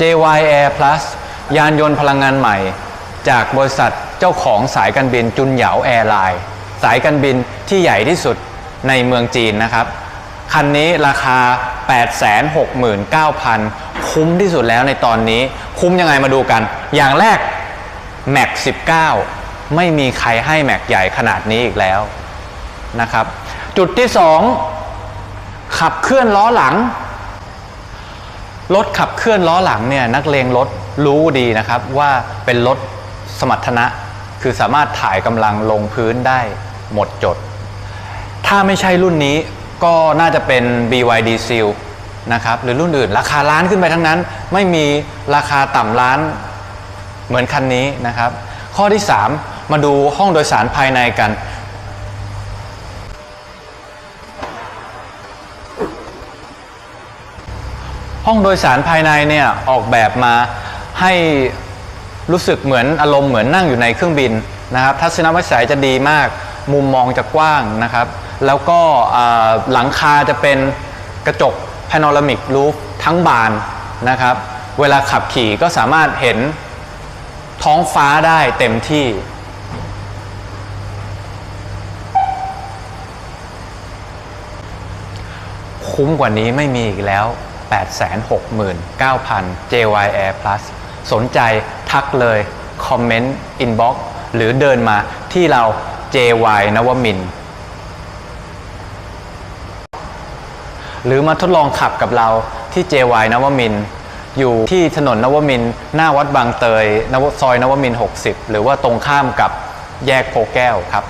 JY Air Plus ยานยนต์พลังงานใหม่ จากบริษัทเจ้าของสายการบินจุนเหยาแอร์ไลน์สายการบินที่ใหญ่ที่สุดในเมืองจีนนะครับ คันนี้ราคา 869,000 คุ้มที่สุดแล้วในตอนนี้ คุ้มยังไงมาดูกัน อย่างแรกแม็ก19 ไม่มีใครให้แม็กใหญ่ขนาดนี้อีกแล้วนะครับ จุดที่ 2 ขับเคลื่อนล้อหลัง รถขับเคลื่อนล้อหลังเนี่ยนักเลงรถรู้ดีนะครับว่าเป็นรถสมรรถนะ คือสามารถถ่ายกำลังลงพื้นได้หมดจด ถ้าไม่ใช่รุ่นนี้ก็น่าจะเป็น BYD Seal นะครับหรือรุ่นอื่น ราคาล้านขึ้นไปทั้งนั้น ไม่มีราคาต่ำล้านเหมือนคันนี้นะครับ ข้อที่ 3 มาดูห้องโดยสารภายในกัน ห้องโดยสารภายในเนี่ยออกแบบมาให้รู้สึกเหมือนอารมณ์เหมือนนั่งอยู่ในเครื่องบินนะครับ ทัศนวิสัยจะดีมาก มุมมองจะกว้างนะครับ แล้วก็หลังคาจะเป็นกระจก panoramic roof ทั้งบานนะครับ เวลาขับขี่ก็สามารถเห็นท้องฟ้าได้เต็มที่ คุ้มกว่านี้ไม่มีอีกแล้ว 869,000 JY Air Plus สนใจทักเลย คอมเมนต์ อินบ็อกหรือเดินมาที่เรา JY นวมิน หรือมาทดลองขับกับเราที่ JY นวมิน อยู่ที่ถนนนวมิน หน้าวัดบางเตยนวซอยนวมิน 60 หรือว่าตรงข้ามกับแยกโพแก้วครับ